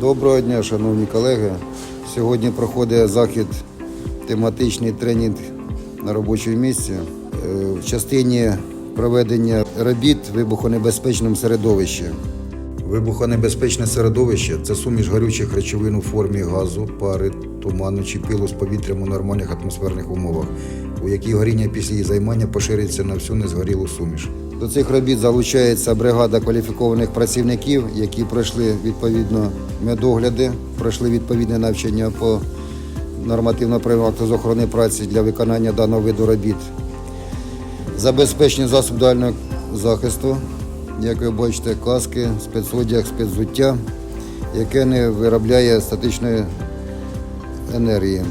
Доброго дня, шановні колеги. Сьогодні проходить захід тематичний тренінг на робочому місці Е, в частині проведення робіт в вибухонебезпечному середовищі. Вибухонебезпечне середовище це суміш горючих речовин у формі газу, пари, туману чи пилу з повітрям у нормальних атмосферних умовах, у якій горіння після її займання поширюється на всю незгорілу суміш. До цих робіт залучається бригада кваліфікованих працівників, які пройшли відповідно медогляди, пройшли відповідне навчання по нормативно-правильному акту з охорони праці для виконання даного виду робіт. Забезпечені засоб дальнього захисту, як ви бачите, каски, спецодяг, спецзуття, яке не виробляє статичної енергії.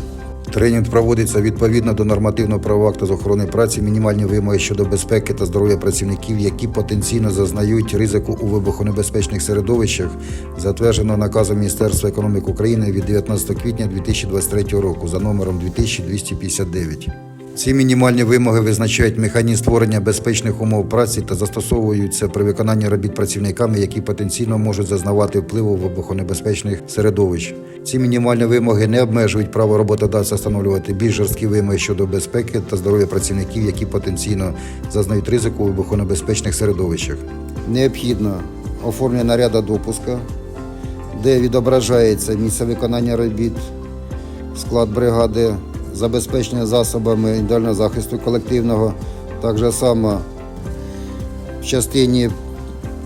Тренінг проводиться відповідно до нормативного правового акту з охорони праці, мінімальні вимоги щодо безпеки та здоров'я працівників, які потенційно зазнають ризику у вибухонебезпечних середовищах, затверджено наказом Міністерства економіки України від 19 квітня 2023 року за номером 2259. Ці мінімальні вимоги визначають механізм створення безпечних умов праці та застосовуються при виконанні робіт працівниками, які потенційно можуть зазнавати впливу вибухонебезпечних середовищ. Ці мінімальні вимоги не обмежують право роботодавця встановлювати більш жорсткі вимоги щодо безпеки та здоров'я працівників, які потенційно зазнають ризику у вибухонебезпечних середовищах. Необхідно оформлення наряду допуска, де відображається місце виконання робіт, склад бригади, забезпечення засобами індивідуального захисту колективного, так само в частині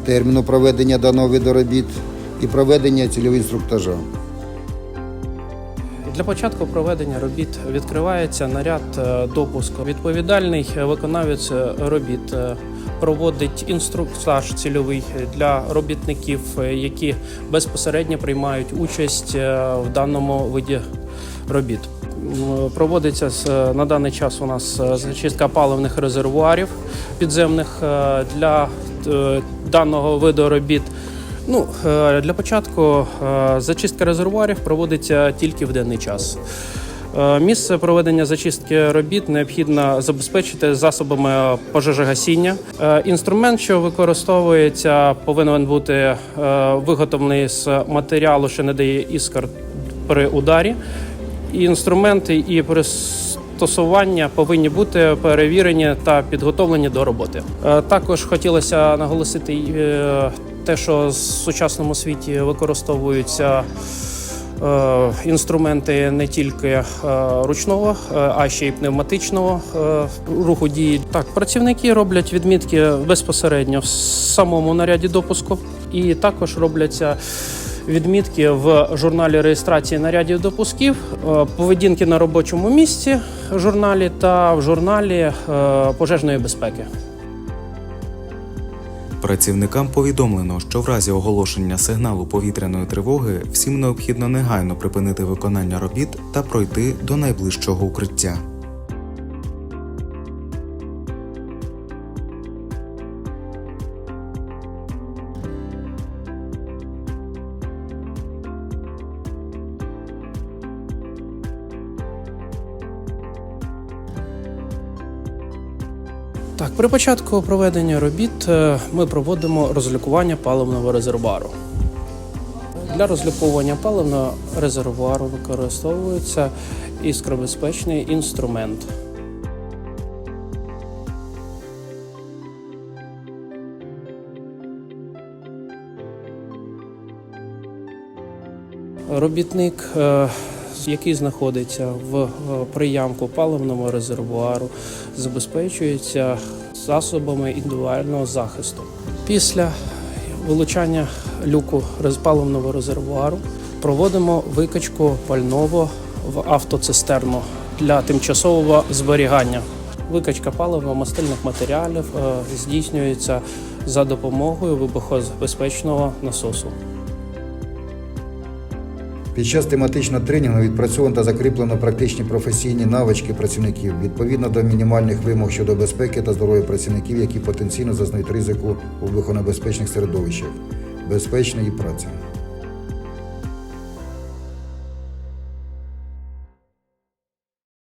терміну проведення даного виду робіт і проведення цільового інструктажа. Для початку проведення робіт відкривається наряд е, допуску. Відповідальний виконавець робіт е, проводить інструктаж цільовий для робітників, е, які безпосередньо приймають участь в даному виді робіт. Проводиться на даний час у нас е, зачистка паливних резервуарів підземних е, для е, даного виду робіт. Ну, для початку зачистка резервуарів проводиться тільки в денний час. Місце проведення зачистки робіт необхідно забезпечити засобами пожежогасіння. Інструмент, що використовується, повинен бути виготовлений з матеріалу, що не дає іскор при ударі. І інструменти і пристосування повинні бути перевірені та підготовлені до роботи. Е, Також хотілося наголосити е, те, що в сучасному світі використовуються е, інструменти не тільки ручного, а ще й пневматичного руху дії. Так, працівники роблять відмітки безпосередньо в самому наряді допуску, і також робляться. Відмітки в журналі реєстрації нарядів допусків, е, поведінки на робочому місці журналі та в журналі е, пожежної безпеки. Працівникам повідомлено, що в разі оголошення сигналу повітряної тривоги всім необхідно негайно припинити виконання робіт та пройти до найближчого укриття. Так, при початку проведення робіт е, ми проводимо розлікування паливного резервуару. Для розліковування паливного резервуару використовується іскробезпечний інструмент. Робітник, е, який знаходиться в е, приямку паливного резервуару, забезпечується засобами індивідуального захисту. Після вилучання люку паливного резервуару проводимо викачку пального в автоцистерну для тимчасового зберігання. Викачка паливно-мастильних матеріалів е, здійснюється за допомогою вибухозбезпечного насосу. Під час тематичного тренінгу відпрацьовано та закріплено практичні професійні навички працівників відповідно до мінімальних вимог щодо безпеки та здоров'я працівників, які потенційно зазнають ризику у вибухонебезпечних середовищах, безпечної праці.